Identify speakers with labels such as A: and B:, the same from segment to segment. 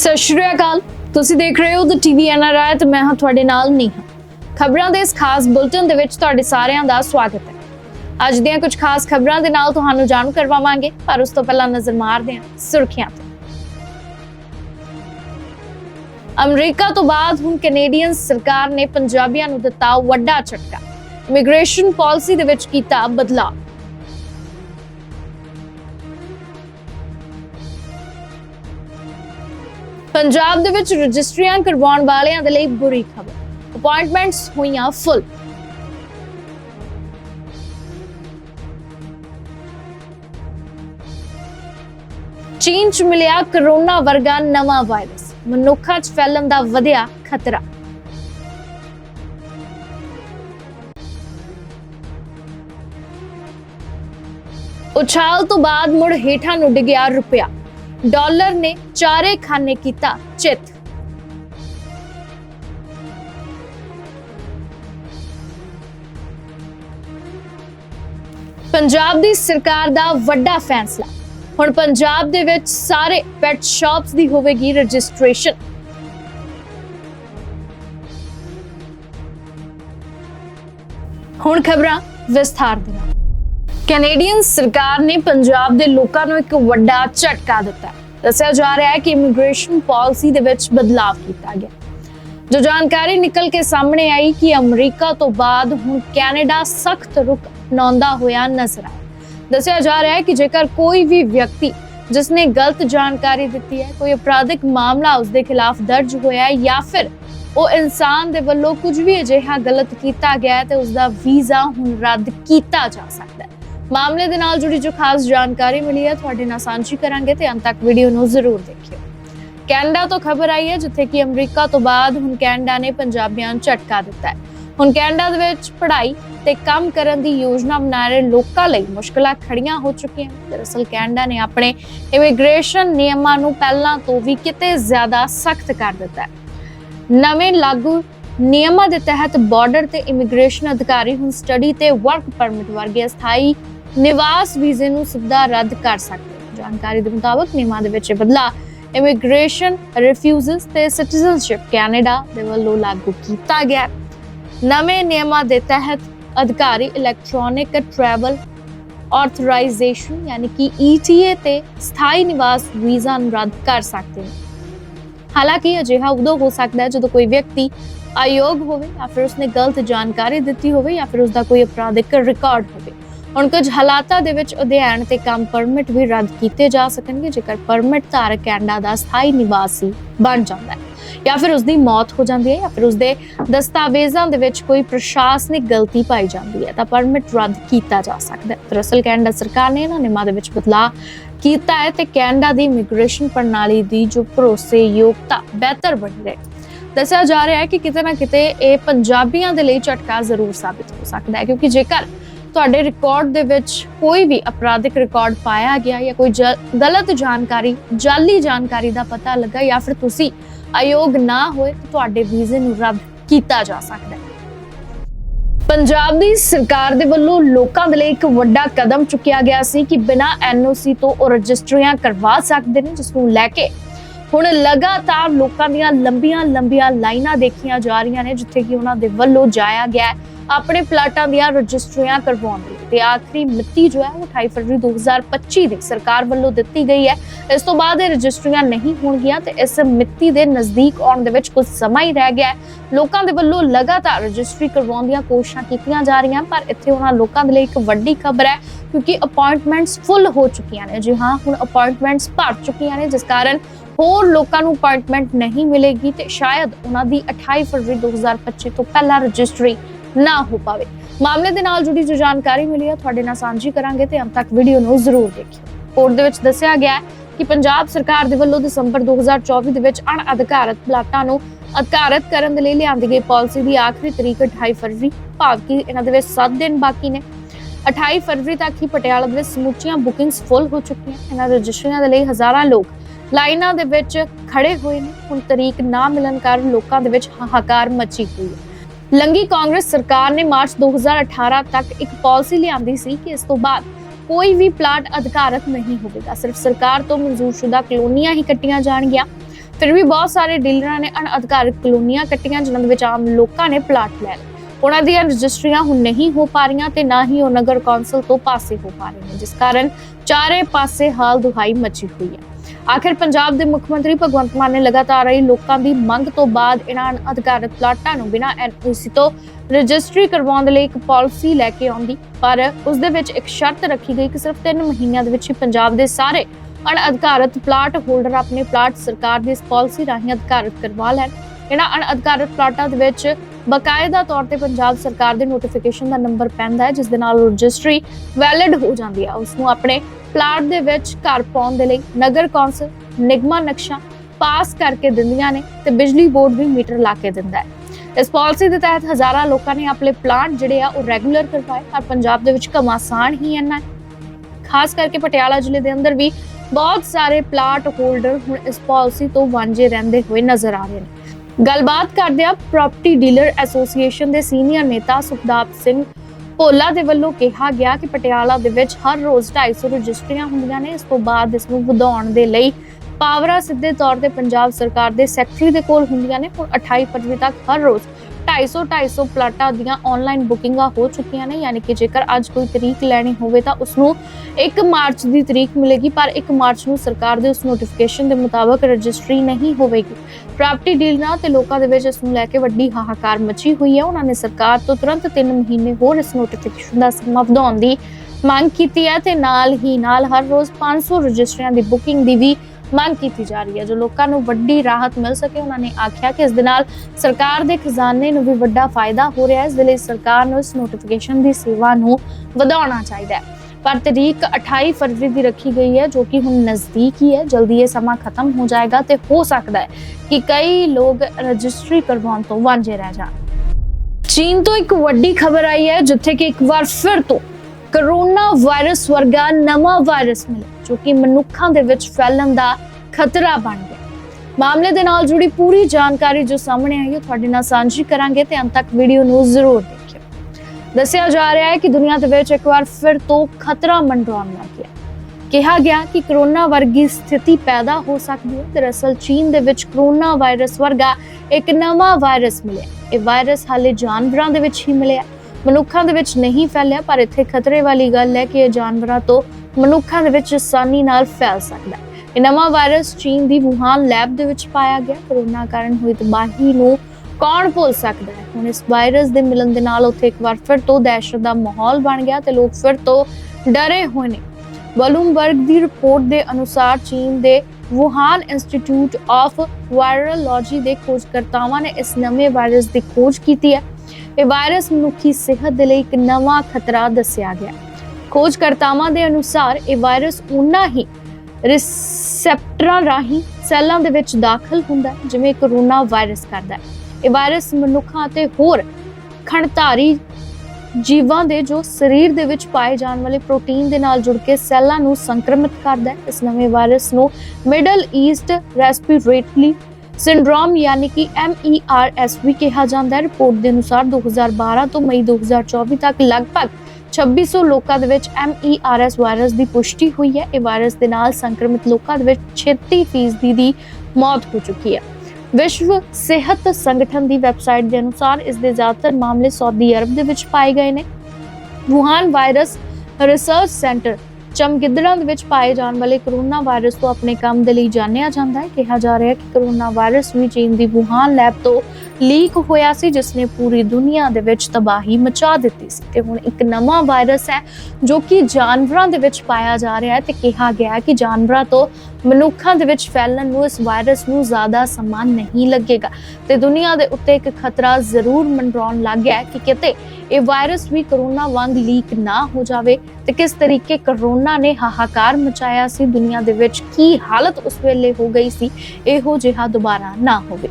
A: ਸਤਿ ਸ਼੍ਰੀ ਅਕਾਲ। ਤੁਸੀਂ ਦੇਖ ਰਹੇ ਹੋ ਦ ਟੀਵੀ ਐਨਆਰਆਈ ਤੇ ਮੈਂ ਹਾਂ ਤੁਹਾਡੇ ਨਾਲ ਨੀਹਾ। ਖਬਰਾਂ ਦੇ ਇਸ ਖਾਸ ਬੁਲਟਨ ਦੇ ਵਿੱਚ ਤੁਹਾਡੇ ਸਾਰਿਆਂ ਦਾ ਸਵਾਗਤ ਹੈ। ਅੱਜ ਦੀਆਂ ਕੁਝ ਖਾਸ ਖਬਰਾਂ ਦੇ ਨਾਲ ਤੁਹਾਨੂੰ ਜਾਣੂ ਕਰਵਾਵਾਂਗੇ, ਪਰ ਉਸ ਤੋਂ ਪਹਿਲਾਂ ਨਜ਼ਰ ਮਾਰਦੇ ਹਾਂ ਸੁਰਖੀਆਂ ਤੇ। ਅਮਰੀਕਾ ਤੋਂ ਬਾਅਦ ਹੁਣ ਕੈਨੇਡੀਅਨ ਸਰਕਾਰ ਨੇ ਪੰਜਾਬੀਆਂ ਨੂੰ ਦਿੱਤਾ ਵੱਡਾ ਝਟਕਾ। ਇਮੀਗ੍ਰੇਸ਼ਨ ਪਾਲਿਸੀ ਦੇ ਵਿੱਚ ਕੀਤਾ ਬਦਲਾਅ। ਪੰਜਾਬ ਦੇ ਵਿੱਚ ਰਜਿਸਟਰੀਆਂ ਕਰਵਾਉਣ ਵਾਲਿਆਂ ਦੇ ਲਈ ਬੁਰੀ ਖਬਰ। ਅਪਾਇੰਟਮੈਂਟਸ ਹੋਈਆਂ ਫੁੱਲ ਚੀਨ ਚ ਮਿਲਿਆ ਕਰੋਨਾ ਵਰਗਾ ਨਵਾਂ ਵਾਇਰਸ ਮਨੁੱਖਾਂ ਚ ਫੈਲਣ ਦਾ ਵਧਿਆ ਖਤਰਾ। ਉਛਾਲ ਤੋਂ ਬਾਅਦ ਮੁੜ ਹੇਠਾਂ ਨੂੰ ਡਿੱਗਿਆ ਰੁਪਿਆ। ਡਾਲਰ ਨੇ ਚਾਰੇ ਖਾਨੇ ਕੀਤਾ ਚਿੱਤ। ਪੰਜਾਬ ਦੀ ਸਰਕਾਰ ਦਾ ਵੱਡਾ ਫੈਸਲਾ। ਹੁਣ ਪੰਜਾਬ ਦੇ ਵਿੱਚ ਸਾਰੇ ਪੈਟ ਸ਼ਾਪਸ ਦੀ ਹੋਵੇਗੀ ਰਜਿਸਟ੍ਰੇਸ਼ਨ। ਹੁਣ ਖਬਰਾਂ ਵਿਸਥਾਰ ਦੇ ਨਾਲ ਕੈਨੇਡੀਅਨ ਸਰਕਾਰ ਨੇ ਪੰਜਾਬ ਦੇ ਲੋਕਾਂ ਨੂੰ ਇੱਕ ਵੱਡਾ ਝਟਕਾ ਦਿੱਤਾ ਦੱਸਿਆ ਜਾ ਰਿਹਾ ਹੈ ਕਿ ਇਮੀਗ੍ਰੇਸ਼ਨ ਪਾਲਿਸੀ ਦੇ ਵਿੱਚ ਬਦਲਾਅ ਕੀਤਾ ਗਿਆ। ਜੋ ਜਾਣਕਾਰੀ ਨਿਕਲ ਕੇ ਸਾਹਮਣੇ ਆਈ ਕਿ ਅਮਰੀਕਾ ਤੋਂ ਬਾਅਦ ਹੁਣ ਕੈਨੇਡਾ ਸਖਤ ਰੁਖ ਅਪਣਾਉਂਦਾ ਹੋਇਆ ਨਜ਼ਰ ਆਇਆ। ਦੱਸਿਆ ਜਾ ਰਿਹਾ ਹੈ ਕਿ ਜੇਕਰ ਕੋਈ ਵੀ ਵਿਅਕਤੀ ਜਿਸ ਨੇ ਗਲਤ ਜਾਣਕਾਰੀ ਦਿੱਤੀ ਹੈ, ਕੋਈ ਅਪਰਾਧਿਕ ਮਾਮਲਾ ਉਸ ਦੇ ਖਿਲਾਫ ਦਰਜ ਹੋਇਆ ਹੈ ਜਾਂ ਫਿਰ ਉਹ ਇਨਸਾਨ ਦੇ ਵੱਲੋਂ ਕੁਝ ਵੀ ਅਜਿਹਾ ਗਲਤ ਕੀਤਾ ਗਿਆ ਹੈ ਤੇ ਉਸ ਦਾ ਵੀਜ਼ਾ ਹੁਣ ਰੱਦ ਕੀਤਾ ਜਾ ਸਕਦਾ ਹੈ। ਮਾਮਲੇ ਦੇ ਨਾਲ ਜੁੜੀ ਜੋ ਖਾਸ ਜਾਣਕਾਰੀ ਮਿਲੀ ਹੈ, ਤੁਹਾਡੇ ਨਾਲ ਸਾਂਝੀ ਕਰਾਂਗੇ ਤੇ ਅੰਤ ਤੱਕ ਵੀਡੀਓ ਨੂੰ ਜ਼ਰੂਰ ਦੇਖਿਓ। ਕੈਨੇਡਾ ਤੋਂ ਖਬਰ ਆਈ ਹੈ, ਜਿੱਥੇ ਕਿ ਅਮਰੀਕਾ ਤੋਂ ਬਾਅਦ ਹੁਣ ਕੈਨੇਡਾ ਨੇ ਪੰਜਾਬੀਆਂ ਨੂੰ ਝਟਕਾ ਦਿੱਤਾ ਹੈ। ਹੁਣ ਕੈਨੇਡਾ ਦੇ ਵਿੱਚ ਪੜ੍ਹਾਈ ਤੇ ਕੰਮ ਕਰਨ ਦੀ ਯੋਜਨਾ ਬਣਾ ਰਹੇ ਲੋਕਾਂ ਲਈ ਮੁਸ਼ਕਲਾਂ ਖੜੀਆਂ ਹੋ ਚੁੱਕੀਆਂ ਦਰਅਸਲ ਕੈਨੇਡਾ ਨੇ ਆਪਣੇ ਇਮੀਗ੍ਰੇਸ਼ਨ ਨਿਯਮਾਂ ਨੂੰ ਪਹਿਲਾਂ ਤੋਂ ਵੀ ਕਿਤੇ ਜ਼ਿਆਦਾ ਸਖਤ ਕਰ ਦਿੱਤਾ ਹੈ। ਨਵੇਂ ਲਾਗੂ ਨਿਯਮਾਂ ਦੇ ਤਹਿਤ ਬਾਰਡਰ ਤੇ ਇਮੀਗ੍ਰੇਸ਼ਨ ਅਧਿਕਾਰੀ ਹੁਣ ਸਟੱਡੀ ਤੇ ਵਰਕ ਪਰਮਿਟ ਵਰਗੇ ਅਸਥਾਈ ਨਿਵਾਸ ਵੀਜ਼ੇ ਨੂੰ ਸਿੱਧਾ ਰੱਦ ਕਰ ਸਕਦੇ ਹਨ ਜਾਣਕਾਰੀ ਦੇ ਮੁਤਾਬਕ ਨਿਯਮਾਂ ਦੇ ਵਿੱਚ ਇਹ ਇਮੀਗ੍ਰੇਸ਼ਨ ਰਿਫਿਊਜ਼ਸ ਤੇ ਸਿਟੀਜ਼ਨਸ਼ਿਪ ਕੈਨੇਡਾ ਦੇ ਵੱਲੋਂ ਲਾਗੂ ਕੀਤਾ ਗਿਆ ਨਵੇਂ ਨਿਯਮਾਂ ਦੇ ਤਹਿਤ ਅਧਿਕਾਰੀ ਇਲੈਕਟ੍ਰੋਨਿਕ ਟਰੈਵਲ ਆਥੋਰਾਈਜ਼ੇਸ਼ਨ ਯਾਨੀ ਕਿ ETA ਤੇ ਸਥਾਈ ਨਿਵਾਸ ਵੀਜ਼ਾ ਨੂੰ ਰੱਦ ਕਰ ਸਕਦੇ ਨੇ। ਹਾਲਾਂਕਿ ਅਜਿਹਾ ਉਦੋਂ ਹੋ ਸਕਦਾ ਹੈ ਜਦੋਂ ਕੋਈ ਵਿਅਕਤੀ ਅਯੋਗ ਹੋਵੇ ਜਾਂ ਫਿਰ ਉਸਨੇ ਗਲਤ ਜਾਣਕਾਰੀ ਦਿੱਤੀ ਹੋਵੇ ਜਾਂ ਫਿਰ ਉਸਦਾ ਕੋਈ ਅਪਰਾਧਿਕ ਰਿਕਾਰਡ ਹੋਵੇ। ਹੁਣ ਕੁਝ ਹਾਲਾਤਾਂ ਦੇ ਵਿੱਚ ਅਧਿਐਨ ਤੇ ਕੰਮ ਪਰਮਿਟ ਵੀ ਰੱਦ ਕੀਤੇ ਜਾ ਸਕਣਗੇ, ਜੇਕਰ ਪਰਮਿਟ ਧਾਰਕ ਕੈਨੇਡਾ ਦਾ ਸਥਾਈ ਨਿਵਾਸੀ ਬਣ ਜਾਂਦਾ ਹੈ। ਜਾਂ ਫਿਰ ਉਸਦੀ ਮੌਤ ਹੋ ਜਾਂਦੀ ਹੈ, ਜਾਂ ਫਿਰ ਉਸਦੇ ਦਸਤਾਵੇਜ਼ਾਂ ਦੇ ਵਿੱਚ ਕੋਈ ਪ੍ਰਸ਼ਾਸਨਿਕ ਗਲਤੀ ਪਾਈ ਜਾਂਦੀ ਹੈ, ਤਾਂ ਪਰਮਿਟ ਰੱਦ ਕੀਤਾ ਜਾ ਸਕਦਾ ਹੈ। ਦਰਅਸਲ ਕੈਨੇਡਾ ਸਰਕਾਰ ਨੇ ਇਹਨਾਂ ਨਿਯਮਾਂ ਦੇ ਵਿੱਚ ਬਦਲਾਅ ਕੀਤਾ ਹੈ ਤੇ ਕੈਨੇਡਾ ਦੀ ਇਮੀਗ੍ਰੇਸ਼ਨ ਪ੍ਰਣਾਲੀ ਦੀ ਜੋ ਭਰੋਸੇਯੋਗਤਾ ਬਿਹਤਰ ਬਣੀ ਰਹੇ। ਦੱਸਿਆ ਜਾ ਰਿਹਾ ਹੈ ਕਿ ਕਿਤੇ ਨਾ ਕਿਤੇ ਇਹ ਪੰਜਾਬੀਆਂ ਦੇ ਲਈ ਝਟਕਾ ਜ਼ਰੂਰ ਸਾਬਿਤ ਹੋ ਸਕਦਾ ਹੈ, ਕਿਉਂਕਿ ਜੇਕਰ ਤੁਹਾਡੇ ਰਿਕਾਰਡ ਦੇ ਵਿੱਚ ਕੋਈ ਵੀ ਅਪਰਾਧਿਕ ਰਿਕਾਰਡ ਪਾਇਆ ਗਿਆ ਜਾਂ ਕੋਈ ਗਲਤ ਜਾਣਕਾਰੀ, ਜਾਲੀ ਜਾਣਕਾਰੀ ਦਾ ਪਤਾ ਲੱਗਾ ਜਾਂ ਫਿਰ ਤੁਸੀਂ ਅਯੋਗ ਨਾ ਹੋਏ ਤੁਹਾਡੇ ਵੀਜ਼ੇ ਨੂੰ ਰੱਦ ਕੀਤਾ ਜਾ ਸਕਦਾ ਹੈ। ਪੰਜਾਬ ਦੀ ਸਰਕਾਰ ਦੇ ਵੱਲੋਂ ਲੋਕਾਂ ਦੇ ਲਈ ਇੱਕ ਵੱਡਾ ਕਦਮ ਚੁੱਕਿਆ ਗਿਆ ਸੀ ਕਿ ਬਿਨਾਂ ਐਨਓਸੀ ਤੋਂ ਉਹ ਰਜਿਸਟਰੀਆਂ ਕਰਵਾ ਸਕਦੇ ਨੇ, ਜਿਸ ਨੂੰ ਲੈ ਕੇ ਹੁਣ ਲਗਾਤਾਰ ਲੋਕਾਂ ਦੀਆਂ ਲੰਬੀਆਂ ਲੰਬੀਆਂ ਲਾਈਨਾਂ ਦੇਖੀਆਂ ਜਾ ਰਹੀਆਂ ਨੇ, ਜਿੱਥੇ ਕਿ ਉਹਨਾਂ ਦੇ ਵੱਲੋਂ ਜਾਇਆ ਗਿਆ ਆਪਣੇ ਪਲਾਟਾਂ ਦੀਆਂ ਰਜਿਸਟਰੀਆਂ ਕਰਵਾਉਣ ਲਈ। ਤੇ ਆਖਰੀ ਮਿਤੀ ਜੋ ਹੈ, ਉਹ 28 ਫਰਵਰੀ 2025 ਦੀ ਸਰਕਾਰ ਵੱਲੋਂ ਦਿੱਤੀ ਗਈ ਹੈ। ਇਸ ਤੋਂ ਬਾਅਦ ਇਹ ਰਜਿਸਟਰੀਆਂ ਨਹੀਂ ਹੋਣਗੀਆਂ ਤੇ ਇਸ ਮਿਤੀ ਦੇ ਨਜ਼ਦੀਕ ਆਉਣ ਦੇ ਵਿੱਚ ਕੁਝ ਸਮਾਂ ਹੀ ਰਹਿ ਗਿਆ ਲੋਕਾਂ ਦੇ ਵੱਲੋਂ ਲਗਾਤਾਰ ਰਜਿਸਟਰੀ ਕਰਵਾਉਣ ਦੀਆਂ ਕੋਸ਼ਿਸ਼ਾਂ ਕੀਤੀਆਂ ਜਾ ਰਹੀਆਂ ਪਰ ਇੱਥੇ ਉਹਨਾਂ ਲੋਕਾਂ ਦੇ ਲਈ ਇੱਕ ਵੱਡੀ ਖਬਰ ਹੈ, ਕਿਉਂਕਿ ਅਪਾਇੰਟਮੈਂਟਸ ਫੁੱਲ ਹੋ ਚੁੱਕੀਆਂ ਨੇ। ਜੀ ਹਾਂ, ਹੁਣ ਅਪਾਇੰਟਮੈਂਟਸ ਭਰ ਚੁੱਕੀਆਂ ਨੇ, ਜਿਸ ਕਾਰਨ ਹੋਰ ਲੋਕਾਂ ਨੂੰ ਅਪਾਇੰਟਮੈਂਟ ਨਹੀਂ ਮਿਲੇਗੀ ਤੇ ਸ਼ਾਇਦ ਉਹਨਾਂ ਦੀ 28 ਫਰਵਰੀ 2025 ਤੋਂ ਪਹਿਲਾਂ ਰਜਿਸਟਰੀ ਨਾ ਹੋ ਪਾਵੇ। ਮਾਮਲੇ ਦੇ ਨਾਲ ਜੁੜੀ ਜੋ ਜਾਣਕਾਰੀ ਮਿਲੀ ਹੈ, ਤੁਹਾਡੇ ਨਾਲ ਸਾਂਝੀ ਕਰਾਂਗੇ ਤੇ ਅੰਤ ਤੱਕ ਵੀਡੀਓ ਨੂੰ ਜ਼ਰੂਰ ਦੇਖਿਓ। ਕੋਰਟ ਦੇ ਵਿੱਚ ਦੱਸਿਆ ਗਿਆ ਹੈ ਕਿ ਪੰਜਾਬ ਸਰਕਾਰ ਦੇ ਵੱਲੋਂ ਦਸੰਬਰ 2024 ਦੇ ਵਿੱਚ ਅਣਅਧਿਕਾਰਤ ਪਲਾਟਾਂ ਨੂੰ ਅਧਿਕਾਰਤ ਕਰਨ ਦੇ ਲਈ ਲਿਆਂਦੀ ਗਈ ਪਾਲਿਸੀ ਦੀ ਆਖਰੀ ਤਰੀਕ 28 ਫਰਵਰੀ, ਭਾਵ ਕਿ ਇਹਨਾਂ ਦੇ ਵਿੱਚ 7 ਦਿਨ ਬਾਕੀ ਨੇ। 28 ਫਰਵਰੀ ਤੱਕ ਹੀ ਪਟਿਆਲਾ ਦੇ ਸਮੁੱਚੀਆਂ ਬੁਕਿੰਗਸ ਫੁੱਲ ਹੋ ਚੁੱਕੀਆਂ। ਇਹਨਾਂ ਰਜਿਸਟਰੀਆਂ ਦੇ ਲਈ ਹਜ਼ਾਰਾਂ ਲੋਕ ਲਾਈਨਾਂ ਦੇ ਵਿੱਚ ਖੜੇ ਹੋਏ ਨੇ। ਹੁਣ ਤਰੀਕ ਨਾ ਮਿਲਣ ਕਾਰਨ ਲੋਕਾਂ ਦੇ ਵਿੱਚ ਹਾਹਾਕਾਰ ਮਚੀ ਹੋਈ ਹੈ। ਲੰਗੀ ਕਾਂਗਰਸ ਸਰਕਾਰ ਨੇ ਮਾਰਚ 2018 ਤੱਕ ਇੱਕ ਪਾਲਿਸੀ ਲਿਆਂਦੀ ਸੀ ਕਿ ਇਸ ਤੋਂ ਬਾਅਦ ਕੋਈ ਵੀ ਪਲਾਟ ਅਧਿਕਾਰਤ ਨਹੀਂ ਹੋਵੇਗਾ। ਸਿਰਫ ਸਰਕਾਰ ਤੋਂ ਮਨਜ਼ੂਰਸ਼ੁਦਾ ਕਲੋਨੀਆਂ ਹੀ ਕੱਟੀਆਂ ਜਾਣਗੀਆਂ। ਫਿਰ ਵੀ ਬਹੁਤ ਸਾਰੇ ਡੀਲਰਾਂ ਨੇ ਅਣਅਧਿਕਾਰਤ ਕਲੋਨੀਆਂ ਕੱਟੀਆਂ, ਜਿਨ੍ਹਾਂ ਦੇ ਵਿੱਚ ਆਮ ਲੋਕਾਂ ਨੇ ਪਲਾਟ ਲੈ ਲਏ। ਉਹਨਾਂ ਦੀਆਂ ਰਜਿਸਟਰੀਆਂ ਹੁਣ ਨਹੀਂ ਹੋ ਪਾ ਰਹੀਆਂ ਤੇ ਨਾ ਹੀ ਉਹ ਨਗਰ ਕੌਂਸਲ ਤੋਂ ਪਾਸੇ ਹੋ ਪਾ ਰਹੇ ਨੇ ਜਿਸ ਕਾਰਨ ਚਾਰੇ ਪਾਸੇ ਹਾਲ ਦੁਹਾਈ ਮਚੀ ਹੋਈ ਹੈ। ਆਖਿਰ ਪੰਜਾਬ ਦੇ ਮੁੱਖ ਮੰਤਰੀ ਭਗਵੰਤ ਮਾਨ ਨੇ ਲਗਾਤਾਰ ਆਈ ਲੋਕਾਂ ਦੀ ਮੰਗ ਤੋਂ ਬਾਅਦ ਇਹਨਾਂ ਅਧਿਕਾਰਤ ਪਲਾਟਾਂ ਨੂੰ ਬਿਨਾਂ ਐਨਓਸੀ ਤੋਂ ਰਜਿਸਟਰੀ ਕਰਵਾਉਣ ਦੇ ਲਈ ਇੱਕ ਪਾਲਿਸੀ ਲੈ ਕੇ ਆਉਂਦੀ, ਪਰ ਉਸ ਦੇ ਵਿੱਚ ਇੱਕ ਸ਼ਰਤ ਰੱਖੀ ਗਈ ਕਿ ਸਿਰਫ 3 ਮਹੀਨਿਆਂ ਦੇ ਵਿੱਚ ਹੀ ਪੰਜਾਬ ਦੇ ਸਾਰੇ ਅਣਅਧਿਕਾਰਤ ਪਲਾਟ ਹੋਲਡਰ ਆਪਣੇ ਪਲਾਟ ਸਰਕਾਰ ਦੀ ਇਸ ਪਾਲਿਸੀ ਰਾਹੀਂ ਅਧਿਕਾਰਤ ਕਰਵਾ ਲੈਣ। ਇਹਨਾਂ ਅਣਅਧਿਕਾਰਤ ਪਲਾਟਾਂ ਦੇ ਵਿੱਚ ਬਕਾਇਦਾ ਤੌਰ ਤੇ ਪੰਜਾਬ ਸਰਕਾਰ ਦੇ ਨੋਟੀਫਿਕੇਸ਼ਨ ਦਾ ਨੰਬਰ ਪੈਂਦਾ ਹੈ, ਜਿਸ ਦੇ ਨਾਲ ਰਜਿਸਟਰੀ ਵੈਲਿਡ ਹੋ ਜਾਂਦੀ ਹੈ। ਉਸ ਨੂੰ ਆਪਣੇ ਪਲਾਟ ਦੇ ਵਿੱਚ ਘਰ ਪਾਉਣ ਦੇ ਲਈ ਨਗਰ ਕੌਂਸਲ, ਨਿਗਮਾ ਨਕਸ਼ਾ ਪਾਸ ਕਰਕੇ ਦਿੰਦੀਆਂ ਨੇ ਤੇ ਬਿਜਲੀ ਬੋਰਡ ਵੀ ਮੀਟਰ ਲਾ ਕੇ ਦਿੰਦਾ ਹੈ। ਇਸ ਪਾਲਿਸੀ ਦੇ ਤਹਿਤ ਹਜ਼ਾਰਾਂ ਲੋਕਾਂ ਨੇ ਆਪਣੇ ਪਲਾਂਟ ਜਿਹੜੇ ਆ, ਉਹ ਰੈਗੂਲਰ ਕਰਵਾਏ। ਪਰ ਪੰਜਾਬ ਦੇ ਵਿੱਚ ਘਮਾਸਾਨ ਹੀ ਇੰਨਾ ਖਾਸ ਕਰਕੇ ਪਟਿਆਲਾ ਜ਼ਿਲ੍ਹੇ ਦੇ ਅੰਦਰ ਵੀ ਬਹੁਤ ਸਾਰੇ ਪਲਾਟ ਹੋਲਡਰ ਹੁਣ ਇਸ ਪਾਲਿਸੀ ਤੋਂ ਵਾਂਝੇ ਰਹਿੰਦੇ ਹੋਏ ਨਜ਼ਰ ਆ ਰਹੇ ਨੇ। ਗੱਲਬਾਤ ਕਰਦੇ ਆ ਪ੍ਰਾਪਰਟੀ ਡੀਲਰ ਐਸੋਸੀਏਸ਼ਨ ਦੇ ਸੀਨੀਅਰ ਨੇਤਾ ਸੁਖਦਾਪ ਸਿੰਘ ਭੋਲਾ ਦੇ ਵੱਲੋਂ ਕਿਹਾ ਗਿਆ ਕਿ ਪਟਿਆਲਾ ਦੇ ਵਿੱਚ ਹਰ ਰੋਜ਼ 250 ਰਜਿਸਟਰੀਆਂ ਹੁੰਦੀਆਂ ਨੇ। ਇਸ ਤੋਂ ਬਾਅਦ ਇਸ ਨੂੰ ਵਧਾਉਣ ਦੇ ਲਈ ਪਾਵਰਾਂ ਸਿੱਧੇ ਤੌਰ ਤੇ ਪੰਜਾਬ ਸਰਕਾਰ ਦੇ ਸੈਕਟਰੀ ਦੇ ਕੋਲ ਹੁੰਦੀਆਂ ਨੇ। ਹੁਣ 28 ਫਰਵਰੀ ਤੱਕ ਹਰ ਰੋਜ਼ 250 250 ਪਲਾਟਾਂ ਦੀਆਂ ਆਨਲਾਈਨ ਬੁਕਿੰਗਾਂ ਹੋ ਚੁੱਕੀਆਂ ਨੇ, ਯਾਨੀ ਕਿ ਜੇਕਰ ਅੱਜ ਕੋਈ ਤਰੀਕ ਲੈਣੀ ਹੋਵੇ ਤਾਂ ਉਸ ਨੂੰ 1 ਮਾਰਚ ਦੀ ਤਰੀਕ ਮਿਲੇਗੀ, ਪਰ 1 ਮਾਰਚ ਨੂੰ ਸਰਕਾਰ ਦੇ ਉਸ ਨੋਟੀਫਿਕੇਸ਼ਨ ਦੇ ਮੁਤਾਬਕ ਰਜਿਸਟਰੀ ਨਹੀਂ ਹੋਵੇਗੀ। ਪ੍ਰਾਪਰਟੀ ਡੀਲਰਾਂ ਤੇ ਲੋਕਾਂ ਦੇ ਵਿੱਚ ਇਸ ਨੂੰ ਲੈ ਕੇ ਵੱਡੀ ਹਾਹਾਕਾਰ ਮਚੀ ਹੋਈ ਹੈ। ਉਹਨਾਂ ਨੇ ਸਰਕਾਰ ਤੋਂ ਤੁਰੰਤ 3 ਮਹੀਨੇ ਹੋਰ ਇਸ ਨੋਟੀਫਿਕੇਸ਼ਨ ਦਾ ਸਮਾਂ ਵਧਾਉਣ ਦੀ ਮੰਗ ਕੀਤੀ ਹੈ ਤੇ ਨਾਲ ਹੀ ਨਾਲ ਹਰ ਰੋਜ਼ 500 ਰਜਿਸਟਰੀਆਂ ਦੀ ਬੁਕਿੰਗ ਦੀ ਵੀ ਮੰਗ ਕੀਤੀ ਜਾ ਰਹੀ ਹੈ। ਜੋ ਲੋਕਾਂ ਨੂੰ ਵੱਡੀ ਰਾਹਤ ਮਿਲ ਸਕੇ, ਉਹਨਾਂ ਨੇ ਆਖਿਆ ਕਿ ਇਸ ਦੇ ਨਾਲ ਸਰਕਾਰ ਦੇ ਖਜ਼ਾਨੇ ਨੂੰ ਵੀ ਵੱਡਾ ਫਾਇਦਾ ਹੋ ਰਿਹਾ ਹੈ। ਇਸ ਲਈ ਸਰਕਾਰ ਨੂੰ ਇਸ ਨੋਟੀਫਿਕੇਸ਼ਨ ਦੀ ਸੇਵਾ ਨੂੰ ਵਧਾਉਣਾ ਚਾਹੀਦਾ ਹੈ। ਪਰ ਤਰੀਕ 28 ਫਰਵਰੀ ਦੀ ਰੱਖੀ ਗਈ ਹੈ, ਜੋ ਕਿ ਹੁਣ ਨਜ਼ਦੀਕ ਹੀ ਹੈ। ਜਲਦੀ ਇਹ ਸਮਾਂ ਖਤਮ ਹੋ ਜਾਏਗਾ ਤੇ ਹੋ ਸਕਦਾ ਹੈ ਕਿ ਕਈ ਲੋਕ ਰਜਿਸਟਰੀ ਕਰਵਾਉਣ ਤੋਂ ਵਾਂਝੇ ਰਹਿ ਜਾਣ। ਚੀਨ ਤੋਂ ਇੱਕ ਵੱਡੀ ਖਬਰ ਆਈ ਹੈ, ਜਿੱਥੇ ਕਿ ਇੱਕ ਵਾਰ ਫਿਰ ਤੋਂ ਕਰੋਨਾ ਵਾਇਰਸ ਵਰਗਾ ਨਵਾਂ ਵਾਇਰਸ ਮਿਲਿਆ, ਜੋ ਕਿ ਮਨੁੱਖਾਂ ਦੇ ਵਿੱਚ ਫੈਲਣ ਦਾ ਖਤਰਾ ਬਣ ਗਿਆ। ਮਾਮਲੇ ਦੇ ਨਾਲ ਜੁੜੀ ਪੂਰੀ ਜਾਣਕਾਰੀ ਜੋ ਸਾਹਮਣੇ ਆਈ ਹੈ ਉਹ ਤੁਹਾਡੇ ਨਾਲ ਸਾਂਝੀ ਕਰਾਂਗੇ ਤੇ ਅੰਤ ਤੱਕ ਵੀਡੀਓ ਨੂੰ ਜ਼ਰੂਰ ਦੇਖਿਓ। ਦੱਸਿਆ ਜਾ ਰਿਹਾ ਹੈ ਕਿ ਦੁਨੀਆ ਦੇ ਵਿੱਚ ਇੱਕ ਵਾਰ ਫਿਰ ਤੋਂ ਖਤਰਾ ਮੰਡਰਾਉਣ ਲੱਗ ਗਿਆ। ਕਿਹਾ ਗਿਆ ਕਿ ਕਰੋਨਾ ਵਰਗੀ ਸਥਿਤੀ ਪੈਦਾ ਹੋ ਸਕਦੀ ਹੈ। ਦਰਅਸਲ ਚੀਨ ਦੇ ਵਿੱਚ ਕਰੋਨਾ ਵਾਇਰਸ ਵਰਗਾ ਇੱਕ ਨਵਾਂ ਵਾਇਰਸ ਮਿਲਿਆ। ਇਹ ਵਾਇਰਸ ਹਾਲੇ ਜਾਨਵਰਾਂ ਦੇ ਵਿੱਚ ਹੀ ਮਿਲਿਆ। ਮਨੁੱਖਾਂ ਦੇ ਵਿੱਚ ਨਹੀਂ ਫੈਲਿਆ, ਪਰ ਇੱਥੇ ਖਤਰੇ ਵਾਲੀ ਗੱਲ ਹੈ ਕਿ ਇਹ ਜਾਨਵਰਾਂ ਤੋਂ ਮਨੁੱਖਾਂ ਦੇ ਵਿੱਚ ਆਸਾਨੀ ਨਾਲ ਫੈਲ ਸਕਦਾ ਹੈ। ਇਹ ਨਵਾਂ ਵਾਇਰਸ ਚੀਨ ਦੀ ਵੂਹਾਨ ਲੈਬ ਦੇ ਵਿੱਚ ਪਾਇਆ ਗਿਆ। ਕਰੋਨਾ ਕਾਰਨ ਹੋਈ ਤਬਾਹੀ ਨੂੰ ਕੌਣ ਭੁੱਲ ਸਕਦਾ ਹੈ? ਹੁਣ ਇਸ ਵਾਇਰਸ ਦੇ ਮਿਲਣ ਦੇ ਨਾਲ ਉੱਥੇ ਇੱਕ ਵਾਰ ਫਿਰ ਤੋਂ ਦਹਿਸ਼ਤ ਦਾ ਮਾਹੌਲ ਬਣ ਗਿਆ ਤੇ ਲੋਕ ਫਿਰ ਤੋਂ ਡਰੇ ਹੋਏ ਨੇ। ਬਲੂਮਬਰਗ ਦੀ ਰਿਪੋਰਟ ਦੇ ਅਨੁਸਾਰ ਚੀਨ ਦੇ ਵੂਹਾਨ ਇੰਸਟੀਚਿਊਟ ਆਫ ਵਾਇਰੋਲੋਜੀ ਦੇ ਖੋਜਕਰਤਾਵਾਂ ਨੇ ਇਸ ਨਵੇਂ ਵਾਇਰਸ ਦੀ ਖੋਜ ਕੀਤੀ ਹੈ। ਇਹ ਵਾਇਰਸ ਮਨੁੱਖੀ ਸਿਹਤ ਦੇ ਲਈ ਇੱਕ ਨਵਾਂ ਖਤਰਾ ਦੱਸਿਆ ਗਿਆ। ਖੋਜਕਰਤਾਵਾਂ ਦੇ ਅਨੁਸਾਰ ਇਹ ਵਾਇਰਸ ਉਨਾ ਹੀ ਰਿਸੈਪਟਰਾਂ ਰਾਹੀਂ ਸੈੱਲਾਂ ਦੇ ਵਿੱਚ ਦਾਖਲ ਹੁੰਦਾ ਜਿਵੇਂ ਕਰੋਨਾ ਵਾਇਰਸ ਕਰਦਾ ਹੈ। ਇਹ ਵਾਇਰਸ ਮਨੁੱਖਾਂ ਅਤੇ ਹੋਰ ਖਣਧਾਰੀ ਜੀਵਾਂ ਦੇ ਜੋ ਸਰੀਰ ਦੇ ਵਿੱਚ ਪਾਏ ਜਾਣ ਵਾਲੇ ਪ੍ਰੋਟੀਨ ਦੇ ਨਾਲ ਜੁੜ ਕੇ ਸੈੱਲਾਂ ਨੂੰ ਸੰਕਰਮਿਤ ਕਰਦਾ ਹੈ। ਇਸ ਨਵੇਂ ਵਾਇਰਸ ਨੂੰ ਮਿਡਲ ਈਸਟ ਰੈਸਪੀਰੇਟਰੀ ਸਿੰਡਰੋਮ ਯਾਨੀ ਕਿ MERS ਵੀ ਕਿਹਾ ਜਾਂਦਾ ਹੈ। ਰਿਪੋਰਟ ਦੇ ਅਨੁਸਾਰ 2012 ਤੋਂ ਮਈ 2024 ਤੱਕ ਲਗਭਗ 2600 ਲੋਕਾਂ ਦੇ ਵਿੱਚ MERS ਵਾਇਰਸ ਦੀ ਪੁਸ਼ਟੀ ਹੋਈ ਹੈ। ਇਹ ਵਾਇਰਸ ਦੇ ਨਾਲ ਸੰਕਰਮਿਤ ਲੋਕਾਂ ਦੇ ਵਿੱਚ 36% ਦੀ ਮੌਤ ਹੋ ਚੁੱਕੀ ਹੈ। ਵਿਸ਼ਵ ਸਿਹਤ ਸੰਗਠਨ ਦੀ ਵੈਬਸਾਈਟ ਦੇ ਅਨੁਸਾਰ ਇਸ ਦੇ ਜ਼ਿਆਦਾਤਰ ਮਾਮਲੇ ਸਾਊਦੀ ਅਰਬ ਦੇ ਵਿੱਚ ਪਾਏ ਗਏ ਨੇ। ਵੂਹਾਨ ਵਾਇਰਸ ਰਿਸਰਚ ਸੈਂਟਰ ਚਮਗਿੱਦੜਾਂ ਦੇ ਵਿੱਚ ਪਾਏ ਜਾਣ ਵਾਲੇ ਕਰੋਨਾ ਵਾਇਰਸ ਤੋਂ ਆਪਣੇ ਕੰਮ ਦੇ ਲਈ ਜਾਣਿਆ ਜਾਂਦਾ ਹੈ। ਕਿਹਾ ਜਾ ਰਿਹਾ ਹੈ ਕਿ ਕਰੋਨਾ ਵਾਇਰਸ ਵੀ ਚੀਨ ਦੀ ਵੂਹਾਨ ਲੈਬ ਤੋਂ ਲੀਕ ਹੋਇਆ ਸੀ ਜਿਸ ਨੇ ਪੂਰੀ ਦੁਨੀਆ ਦੇ ਵਿੱਚ ਤਬਾਹੀ ਮਚਾ ਦਿੱਤੀ ਸੀ ਤੇ ਹੁਣ ਇੱਕ ਨਵਾਂ ਵਾਇਰਸ ਹੈ, ਜੋ ਕਿ ਜਾਨਵਰਾਂ ਦੇ ਵਿੱਚ ਪਾਇਆ ਜਾ ਰਿਹਾ ਹੈ ਤੇ ਕਿਹਾ ਗਿਆ ਹੈ ਕਿ ਜਾਨਵਰਾਂ ਤੋਂ ਮਨੁੱਖਾਂ ਦੇ ਵਿੱਚ ਫੈਲਣ ਨੂੰ, ਇਸ ਵਾਇਰਸ ਨੂੰ ਜ਼ਿਆਦਾ ਸਮਾਂ ਨਹੀਂ ਲੱਗੇਗਾ। ਤੇ ਦੁਨੀਆ ਦੇ ਉੱਤੇ ਇੱਕ ਖਤਰਾ ਜ਼ਰੂਰ ਮੰਡਰਾਉਣ ਲੱਗ ਗਿਆ ਕਿ ਕਿਤੇ ਇਹ ਵਾਇਰਸ ਵੀ ਕਰੋਨਾ ਵਾਂਗ ਲੀਕ ਨਾ ਹੋ ਜਾਵੇ ਤੇ ਕਿਸ ਤਰੀਕੇ ਕਰੋਨਾ ਨੇ ਹਾਹਾਕਾਰ ਮਚਾਇਆ ਸੀ, ਦੁਨੀਆ ਦੇ ਵਿੱਚ ਕੀ ਹਾਲਤ ਉਸ ਵੇਲੇ ਹੋ ਗਈ ਸੀ, ਇਹੋ ਜਿਹਾ ਦੁਬਾਰਾ ਨਾ ਹੋਵੇ।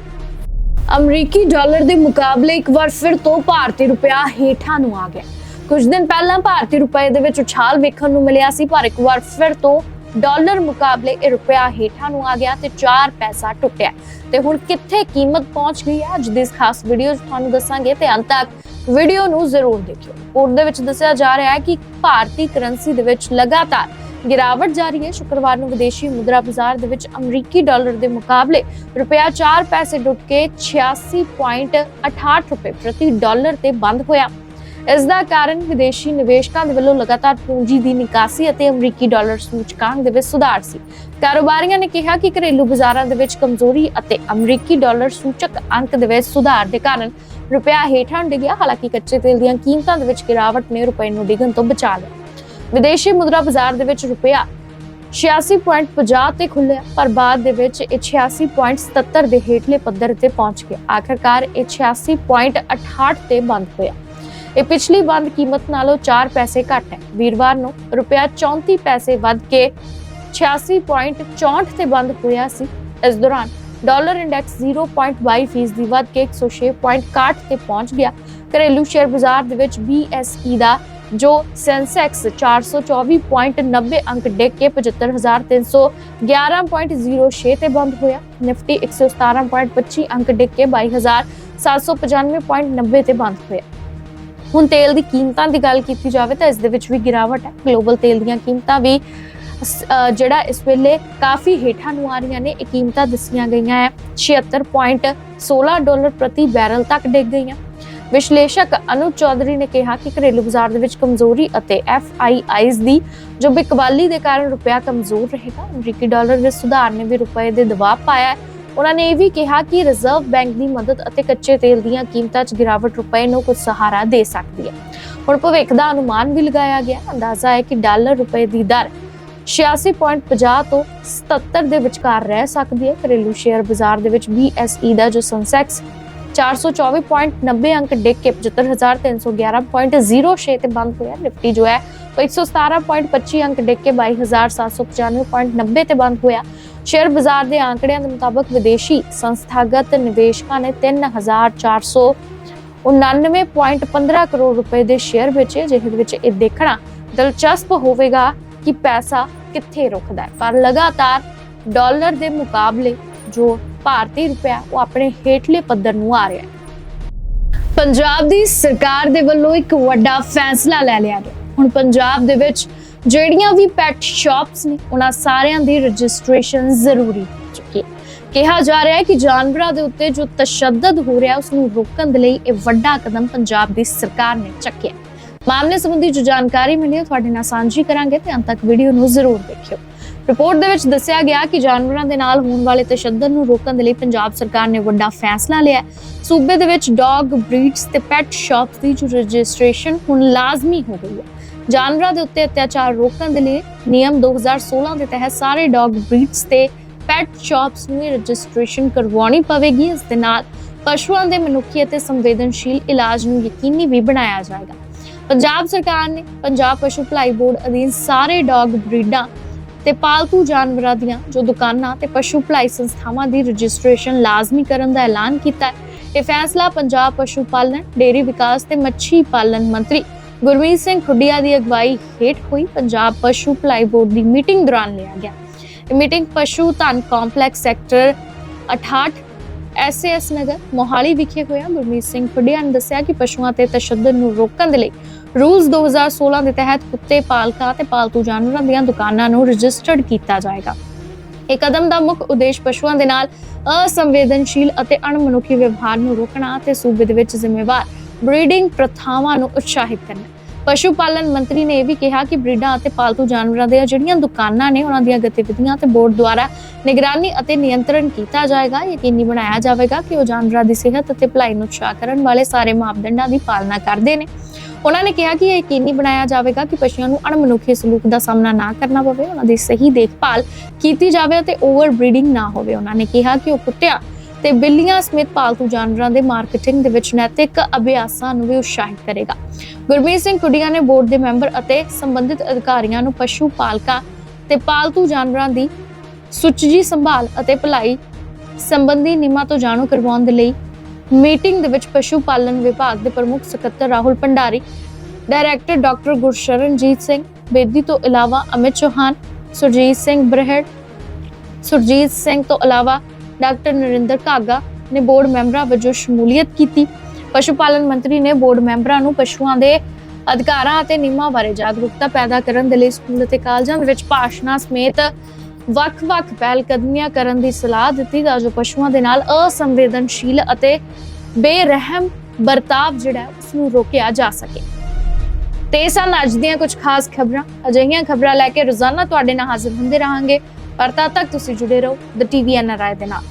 A: ਅਮਰੀਕੀ ਡਾਲਰ ਦੇ ਮੁਕਾਬਲੇ ਇੱਕ ਵਾਰ ਫਿਰ ਤੋਂ ਭਾਰਤੀ ਰੁਪਿਆ ਹੇਠਾਂ ਨੂੰ ਆ ਗਿਆ। ਕੁਝ ਦਿਨ ਪਹਿਲਾਂ ਭਾਰਤੀ ਰੁਪਏ ਦੇ ਵਿੱਚ ਉਛਾਲ ਵੇਖਣ ਨੂੰ ਮਿਲਿਆ ਸੀ, ਪਰ ਇੱਕ ਵਾਰ ਫਿਰ ਤੋਂ ਡਾਲਰ ਮੁਕਾਬਲੇ ਇਹ ਰੁਪਿਆ ਹੇਠਾਂ ਨੂੰ ਆ ਗਿਆ ਤੇ 4 ਪੈਸਾ ਟੁੱਟਿਆ। ਤੇ ਹੁਣ ਕਿੱਥੇ ਕੀਮਤ ਪਹੁੰਚ ਗਈ ਹੈ, ਅੱਜ ਦੀ ਇਸ ਖਾਸ ਵੀਡੀਓ 'ਚ ਤੁਹਾਨੂੰ ਦੱਸਾਂਗੇ, ਤੇ ਅੰਤ ਤੱਕ ਵੀਡੀਓ ਨੂੰ ਜ਼ਰੂਰ ਦੇਖਿਓ। ਰਿਪੋਰਟ ਦੇ ਵਿੱਚ ਦੱਸਿਆ ਜਾ ਰਿਹਾ ਹੈ ਕਿ ਭਾਰਤੀ ਕਰੰਸੀ ਦੇ ਵਿੱਚ ਲਗਾਤਾਰ ਗਿਰਾਵਟ ਜਾਰੀ ਹੈ। ਸ਼ੁੱਕਰਵਾਰ ਨੂੰ ਵਿਦੇਸ਼ੀ ਮੁਦਰਾ ਬਾਜ਼ਾਰ ਦੇ ਵਿੱਚ ਅਮਰੀਕੀ ਡਾਲਰ ਦੇ ਮੁਕਾਬਲੇ ਰੁਪਇਆ 4 ਪੈਸੇ ਡੁੱਟ ਕੇ 86.68 ਰੁਪਏ ਪ੍ਰਤੀ ਡਾਲਰ ਤੇ ਬੰਦ ਹੋਇਆ। ਇਸ ਦਾ ਕਾਰਨ ਵਿਦੇਸ਼ੀ ਨਿਵੇਸ਼ਕਾਂ ਦੇ ਵੱਲੋਂ ਲਗਾਤਾਰ ਪੂੰਜੀ ਦੀ ਨਿਕਾਸੀ ਅਤੇ ਅਮਰੀਕੀ ਡਾਲਰ ਸੂਚਕਾਂਕ ਦੇ ਵਿੱਚ ਸੁਧਾਰ ਸੀ। ਕਾਰੋਬਾਰੀਆਂ ਨੇ ਕਿਹਾ ਕਿ ਘਰੇਲੂ ਬਾਜ਼ਾਰਾਂ ਦੇ ਵਿੱਚ ਕਮਜ਼ੋਰੀ ਅਤੇ ਅਮਰੀਕੀ ਡਾਲਰ ਸੂਚਕ ਅੰਕ ਦੇ ਵਿੱਚ ਸੁਧਾਰ ਦੇ ਕਾਰਨ ਰੁਪਇਆ ਹੇਠਾਂ ਡਿੱਗਿਆ। ਹਾਲਾਂਕਿ ਕੱਚੇ ਤੇਲ ਦੀਆਂ ਕੀਮਤਾਂ ਦੇ ਵਿੱਚ ਗਿਰਾਵਟ ਨੇ ਰੁਪਏ ਨੂੰ ਡਿੱਗਣ ਤੋਂ ਬਚਾ ਲਿਆ। ਵਿਦੇਸ਼ੀ ਮੁਦਰਾ ਬਾਜ਼ਾਰ ਦੇ ਵਿੱਚ ਰੁਪਿਆ 86.50 ਤੇ ਖੁੱਲਿਆ ਪਰ ਬਾਅਦ ਦੇ ਵਿੱਚ ਇਹ 86.77 ਦੇ ਹੇਠਲੇ ਪੱਧਰ ਤੇ ਪਹੁੰਚ ਗਿਆ। ਆਖਰਕਾਰ ਇਹ 86.68 ਤੇ ਬੰਦ ਹੋਇਆ। ਇਹ ਪਿਛਲੀ ਬੰਦ ਕੀਮਤ ਨਾਲੋਂ 4 ਪੈਸੇ ਘੱਟ ਹੈ। ਵੀਰਵਾਰ ਨੂੰ ਰੁਪਿਆ 34 ਪੈਸੇ ਵੱਧ ਕੇ 86.64 ਤੇ ਬੰਦ ਹੋਇਆ ਸੀ। ਇਸ ਦੌਰਾਨ ਡਾਲਰ ਇੰਡੈਕਸ 0.22 ਫੀਸਦੀ ਵੱਧ ਕੇ 106.61 ਤੇ ਪਹੁੰਚ ਗਿਆ। ਘਰੇਲੂ ਸ਼ੇਅਰ ਬਾਜ਼ਾਰ ਦੇ ਵਿੱਚ BSE ਦਾ ਜੋ ਸੈਂਸੈਕਸ 424.90 ਅੰਕ ਡਿੱਗ ਕੇ 75311.06 ਤੇ ਬੰਦ ਹੋਇਆ। ਨਿਫਟੀ 117.25 ਅੰਕ ਡਿੱਗ ਕੇ 22795.90 ਤੇ ਬੰਦ ਹੋਇਆ। ਹੁਣ ਤੇਲ ਦੀ ਕੀਮਤਾਂ ਦੀ ਗੱਲ ਕੀਤੀ ਜਾਵੇ ਤਾਂ ਇਸ ਦੇ ਵਿੱਚ ਵੀ ਗਿਰਾਵਟ ਹੈ। ਗਲੋਬਲ ਤੇਲ ਦੀਆਂ ਕੀਮਤਾਂ ਵੀ ਜਿਹੜਾ ਇਸ ਵੇਲੇ ਕਾਫੀ ਹੇਠਾਂ ਨੂੰ ਆ ਰਹੀਆਂ ਨੇ, ਇਹ ਕੀਮਤਾਂ ਦੱਸੀਆਂ ਗਈਆਂ ਹੈ। 76.16 ਡਾਲਰ ਪ੍ਰਤੀ ਬੈਰਲ ਤੱਕ ਡਿੱਗ ਗਈਆਂ। ਵਿਸ਼ਲੇਸ਼ਕ ਅਨੁਜ ਚੌਧਰੀ ਨੇ ਕਿਹਾ ਕਿ ਘਰੇਲੂ ਬਾਜ਼ਾਰ ਦੇ ਵਿੱਚ ਕਮਜ਼ੋਰੀ ਅਤੇ ਐਫਆਈਆਈਜ਼ ਦੀ ਜੋ ਬਿਕਵਾਲੀ ਦੇ ਕਾਰਨ ਰੁਪਇਆ ਕਮਜ਼ੋਰ ਰਹੇਗਾ, ਅਮਰੀਕੀ ਡਾਲਰ ਦੇ ਸੁਧਾਰ ਨੇ ਵੀ ਰੁਪਏ ਦੇ ਦਬਾਅ ਪਾਇਆ ਹੈ। ਉਹਨਾਂ ਨੇ ਇਹ ਵੀ ਕਿਹਾ ਕਿ ਰਿਜ਼ਰਵ ਬੈਂਕ ਦੀ ਮਦਦ ਅਤੇ ਕੱਚੇ ਤੇਲ ਦੀਆਂ ਕੀਮਤਾਂ 'ਚ ਗਿਰਾਵਟ ਰੁਪਏ ਨੂੰ ਕੁਝ ਸਹਾਰਾ ਦੇ ਸਕਦੀ ਹੈ। ਹੁਣ ਭਵਿੱਖ ਦਾ ਅਨੁਮਾਨ ਵੀ ਲਗਾਇਆ ਗਿਆ ਅੰਦਾਜ਼ਾ ਹੈ ਕਿ ਡਾਲਰ ਰੁਪਏ ਦੀ ਦਰ 86.50 ਤੋਂ 77 ਦੇ ਵਿਚਕਾਰ ਰਹਿ ਸਕਦੀ ਹੈ। ਘਰੇਲੂ ਸ਼ੇਅਰ ਬਾਜ਼ਾਰ ਦੇ ਵਿੱਚ BSE ਦਾ ਜੋ ਸੈਂਸੈਕਸ 424.90 ਅੰਕ ਡਿੱਗ ਕੇ 75311.06 ਤੇ ਬੰਦ ਹੋਇਆ ਨਿਫਟੀ ਜੋ ਹੈ ਉਹ 117.25 ਅੰਕ ਡਿੱਗ ਕੇ 22795.90 ਤੇ ਬੰਦ ਹੋਇਆ ਸ਼ੇਅਰ ਬਾਜ਼ਾਰ ਦੇ ਆંકੜਿਆਂ ਦੇ ਮੁਤਾਬਕ ਵਿਦੇਸ਼ੀ ਸੰਸਥਾਗਤ ਨਿਵੇਸ਼ਕਾਂ ਨੇ 3499.15 ਕਰੋੜ ਰੁਪਏ ਦੇ ਸ਼ੇਅਰ ਵੇਚੇ ਜਿਹਦੇ ਵਿੱਚ ਇਹ ਦੇਖਣਾ ਦਿਲਚਸਪ ਹੋਵੇਗਾ ਕਿ ਪੈਸਾ ਕਿੱਥੇ ਰੁਕਦਾ ਹੈ ਪਰ ਲਗਾਤਾਰ ਡਾਲਰ ਦੇ ਮੁਕਾਬਲੇ ਜੋ ਭਾਰਤੀ ਰੁਪਇਆ ਉਹ ਆਪਣੇ ਹੇਠਲੇ ਪੱਧਰ ਨੂੰ ਆ ਰਿਹਾ ਹੈ। ਪੰਜਾਬ ਦੀ ਸਰਕਾਰ ਦੇ ਵੱਲੋਂ ਇੱਕ ਵੱਡਾ ਫੈਸਲਾ ਲੈ ਲਿਆ ਗਿਆ। ਹੁਣ ਪੰਜਾਬ ਦੇ ਵਿੱਚ ਜਿਹੜੀਆਂ ਵੀ ਪੈਟ ਸ਼ਾਪਸ ਨੇ, ਉਹਨਾਂ ਸਾਰਿਆਂ ਦੀ ਰਜਿਸਟ੍ਰੇਸ਼ਨ ਜ਼ਰੂਰੀ ਹੋ ਚੁੱਕੀ ਹੈ। ਕਿਹਾ ਜਾ ਰਿਹਾ ਹੈ ਕਿ ਜਾਨਵਰਾਂ ਦੇ ਉੱਤੇ ਜੋ ਤਸ਼ੱਦਦ ਹੋ ਰਿਹਾ ਉਸ ਨੂੰ ਰੋਕਣ ਦੇ ਲਈ ਇਹ ਵੱਡਾ ਕਦਮ ਪੰਜਾਬ ਦੀ ਸਰਕਾਰ ਨੇ ਚੱਕਿਆ ਮਾਮਲੇ ਸੰਬੰਧੀ ਜੋ ਜਾਣਕਾਰੀ ਮਿਲੀ ਹੈ ਤੁਹਾਡੇ ਨਾਲ ਸਾਂਝੀ ਕਰਾਂਗੇ ਤੇ ਅੰਤ ਤੱਕ ਵੀਡੀਓ ਨੂੰ ਜ਼ਰੂਰ ਦੇਖਿਓ। ਰਿਪੋਰਟ ਦੇ ਵਿੱਚ ਦੱਸਿਆ ਗਿਆ ਕਿ ਜਾਨਵਰਾਂ ਦੇ ਨਾਲ ਹੋਣ ਵਾਲੇ ਤਸ਼ੱਦਦ ਨੂੰ ਰੋਕਣ ਦੇ ਲਈ ਪੰਜਾਬ ਸਰਕਾਰ ਨੇ ਵੱਡਾ ਫੈਸਲਾ ਲਿਆ ਸੂਬੇ ਦੇ ਵਿੱਚ ਡੌਗ ਬਰੀਡਸ ਤੇ ਪੈਟ ਸ਼ਾਪਸ ਦੀ ਰਜਿਸਟ੍ਰੇਸ਼ਨ ਹੁਣ ਲਾਜ਼ਮੀ ਹੋ ਗਈ ਹੈ। ਜਾਨਵਰਾਂ ਦੇ ਉੱਤੇ ਅਤਿਆਚਾਰ ਰੋਕਣ ਦੇ ਲਈ ਨਿਯਮ 2016 ਦੇ ਤਹਿਤ ਸਾਰੇ ਡੌਗ ਬਰੀਡਸ ਤੇ ਪੈਟ ਸ਼ਾਪਸ ਨੂੰ ਰਜਿਸਟ੍ਰੇਸ਼ਨ ਕਰਵਾਉਣੀ ਪਵੇਗੀ। ਇਸ ਦੇ ਨਾਲ ਪਸ਼ੂਆਂ ਦੇ ਮਨੁੱਖੀ ਅਤੇ ਸੰਵੇਦਨਸ਼ੀਲ ਇਲਾਜ ਨੂੰ ਯਕੀਨੀ ਵੀ ਬਣਾਇਆ ਜਾਏਗਾ। ਪੰਜਾਬ ਸਰਕਾਰ ਨੇ ਪੰਜਾਬ ਪਸ਼ੂ ਭਲਾਈ ਬੋਰਡ ਅਧੀਨ ਸਾਰੇ ਡੌਗ ਬਰੀਡਾਂ ਤੇ ਪਾਲਤੂ ਜਾਨਵਰਾਂ ਦੀਆਂ ਜੋ ਦੁਕਾਨਾਂ ਤੇ ਪਸ਼ੂ ਭਲਾਈ ਸੰਸਥਾਵਾਂ ਦੀ ਰਜਿਸਟ੍ਰੇਸ਼ਨ ਲਾਜ਼ਮੀ ਕਰਨ ਦਾ ਐਲਾਨ ਕੀਤਾ ਹੈ, ਇਹ ਫੈਸਲਾ ਪੰਜਾਬ ਪਸ਼ੂ ਪਾਲਣ, ਡੇਅਰੀ ਵਿਕਾਸ ਤੇ ਮੱਛੀ ਪਾਲਣ ਮੰਤਰੀ ਗੁਰਮੀਤ ਸਿੰਘ ਖੁੱਡੀਆ ਦੀ ਅਗਵਾਈ ਹੇਠ ਹੋਈ ਪੰਜਾਬ ਪਸ਼ੂ ਭਲਾਈ ਬੋਰਡ ਦੀ ਮੀਟਿੰਗ ਦੌਰਾਨ ਲਿਆ ਗਿਆ। ਇਹ ਮੀਟਿੰਗ ਪਸ਼ੂ ਧਨ complex sector 68 SS Nagar Mohali ਵਿਖੇ ਹੋਇਆ। ਗੁਰਮੀਤ ਸਿੰਘ ਖੁੱਡੀਆ ਨੇ ਦੱਸਿਆ ਕਿ ਪਸ਼ੂਆਂ ਤੇ ਤਸ਼ੱਦਦ ਨੂੰ ਰੋਕਣ ਦੇ ਲਈ ਰੂਲਸ 2016 ਦੇ ਤਹਿਤ ਕੁੱਤੇ ਪਾਲਕਾਂ ਤੇ ਪਾਲਤੂ ਜਾਨਵਰਾਂ ਦੀਆਂ ਦੁਕਾਨਾਂ ਨੂੰ ਰਜਿਸਟਰਡ ਕੀਤਾ ਜਾਏਗਾ। ਇਹ ਕਦਮ ਦਾ ਮੁੱਖ ਉਦੇਸ਼ ਪਸ਼ੂਆਂ ਦੇ ਨਾਲ ਅਸੰਵੇਦਨਸ਼ੀਲ ਅਤੇ ਅਣਮਨੁੱਖੀ ਵਿਵਹਾਰ ਨੂੰ ਰੋਕਣਾ ਅਤੇ ਸੂਬੇ ਦੇ ਵਿੱਚ ਜ਼ਿੰਮੇਵਾਰ ਬਰੀਡਿੰਗ ਪ੍ਰਥਾਵਾਂ ਨੂੰ ਉਤਸ਼ਾਹਿਤ ਕਰਨਾ ਪਸ਼ੂ ਪਾਲਣ ਮੰਤਰੀ ਨੇ ਇਹ ਵੀ ਕਿਹਾ ਕਿ ਬਰੀਡਾਂ ਅਤੇ ਪਾਲਤੂ ਜਾਨਵਰਾਂ ਦੀਆਂ ਜਿਹੜੀਆਂ ਦੁਕਾਨਾਂ ਨੇ, ਉਹਨਾਂ ਦੀਆਂ ਗਤੀਵਿਧੀਆਂ ਤੇ ਬੋਰਡ ਦੁਆਰਾ ਨਿਗਰਾਨੀ ਅਤੇ ਨਿਯੰਤਰਣ ਕੀਤਾ ਜਾਏਗਾ। ਯਕੀਨੀ ਬਣਾਇਆ ਜਾਵੇਗਾ ਕਿ ਉਹ ਜਾਨਵਰਾਂ ਦੀ ਸਿਹਤ ਅਤੇ ਭਲਾਈ ਨੂੰ ਉਤਸ਼ਾਹ ਕਰਨ ਵਾਲੇ ਸਾਰੇ ਮਾਪਦੰਡਾਂ ਦੀ ਪਾਲਣਾ ਕਰਦੇ ਨੇ। ਉਹਨਾਂ ਨੇ ਕਿਹਾ ਕਿ ਇਹ ਯਕੀਨੀ ਬਣਾਇਆ ਜਾਵੇਗਾ ਕਿ ਪਸ਼ੂਆਂ ਨੂੰ ਅਣਮਨੁੱਖੀ ਸਲੂਕ ਦਾ ਸਾਹਮਣਾ ਨਾ ਕਰਨਾ ਪਵੇ, ਉਹਨਾਂ ਦੀ ਸਹੀ ਦੇਖਭਾਲ ਕੀਤੀ ਜਾਵੇ ਅਤੇ ਓਵਰ ਬਰੀਡਿੰਗ ਨਾ ਹੋਵੇ। ਉਹਨਾਂ ਨੇ ਕਿਹਾ ਕਿ ਉਹ ਕੁੱਤਿਆਂ ਤੇ ਬਿੱਲੀਆਂ ਸਮੇਤ ਪਾਲਤੂ ਜਾਨਵਰਾਂ ਦੇ ਮਾਰਕੀਟਿੰਗ ਦੇ ਵਿੱਚ ਨੈਤਿਕ ਅਭਿਆਸਾਂ ਨੂੰ ਵੀ ਉਤਸ਼ਾਹਿਤ ਕਰੇਗਾ। ਗੁਰਮੀਤ ਸਿੰਘ ਖੁੱਡੀਆਂ ਨੇ ਬੋਰਡ ਦੇ ਮੈਂਬਰ ਅਤੇ ਸੰਬੰਧਿਤ ਅਧਿਕਾਰੀਆਂ ਨੂੰ ਪਸ਼ੂ ਪਾਲਕਾਂ ਤੇ ਪਾਲਤੂ ਜਾਨਵਰਾਂ ਦੀ ਸੁਚੱਜੀ ਸੰਭਾਲ ਅਤੇ ਭਲਾਈ ਸੰਬੰਧੀ ਨਿਯਮਾਂ ਤੋਂ ਜਾਣੂ ਕਰਵਾਉਣ ਦੇ ਲਈ ਮੀਟਿੰਗ ਦੇ ਵਿੱਚ ਪਸ਼ੂ ਪਾਲਣ ਵਿਭਾਗ ਦੇ ਪ੍ਰਮੁੱਖ ਸਕੱਤਰ ਰਾਹੁਲ ਭੰਡਾਰੀ, ਡਾਇਰੈਕਟਰ ਡਾਕਟਰ ਗੁਰਸ਼ਰਨਜੀਤ ਸਿੰਘ ਬੇਦੀ ਤੋਂ ਇਲਾਵਾ ਅਮਿਤ ਚੌਹਾਨ, ਸੁਰਜੀਤ ਸਿੰਘ ਬਰਹੜ, ਸੁਰਜੀਤ ਸਿੰਘ ਤੋਂ ਇਲਾਵਾ ਡਾਕਟਰ ਨਰਿੰਦਰ ਕਾਗਾ ਨੇ ਬੋਰਡ ਮੈਂਬਰਾਂ ਵਜੋਂ ਸ਼ਮੂਲੀਅਤ ਕੀਤੀ। ਪਸ਼ੂ ਪਾਲਣ ਮੰਤਰੀ ਨੇ ਬੋਰਡ ਮੈਂਬਰਾਂ ਨੂੰ ਪਸ਼ੂਆਂ ਦੇ ਅਧਿਕਾਰਾਂ ਅਤੇ ਨਿਯਮਾਂ ਬਾਰੇ ਜਾਗਰੂਕਤਾ ਪੈਦਾ ਕਰਨ ਦੇ ਲਈ ਸਕੂਲ ਅਤੇ ਕਾਲਜਾਂ ਵਿੱਚ ਭਾਸ਼ਣਾਂ ਸਮੇਤ ਵੱਖ-ਵੱਖ ਪਹਿਲ ਕਰਨ ਦੀ ਸਲਾਹ ਦਿੱਤੀ ਤਾਂ ਜੋ ਪਸ਼ੂਆਂ ਦੇ ਨਾਲ ਅਸੰਵੇਦਨਸ਼ੀਲ ਅਤੇ ਬੇਰਹਿਮ ਵਰਤਾਵ ਜਿਹੜਾ ਹੈ ਉਸ ਨੂੰ ਰੋਕਿਆ ਜਾ ਸਕੇ। ਤੇ ਇਹ ਸਨ ਅੱਜ ਦੀਆਂ ਕੁਝ ਖਾਸ ਖਬਰਾਂ। ਅਜਿਹੀਆਂ ਖਬਰਾਂ ਲੈ ਕੇ ਰੋਜ਼ਾਨਾ ਤੁਹਾਡੇ ਨਾਲ ਹਾਜ਼ਰ ਹੁੰਦੇ ਰਹਾਂਗੇ। ਪਰ ਤਦ ਤੱਕ ਤੁਸੀਂ ਜੁੜੇ ਰਹੋ ਦ ਟੀਵੀ ਐਨਆਰਆਈ ਦੇ ਨਾਲ।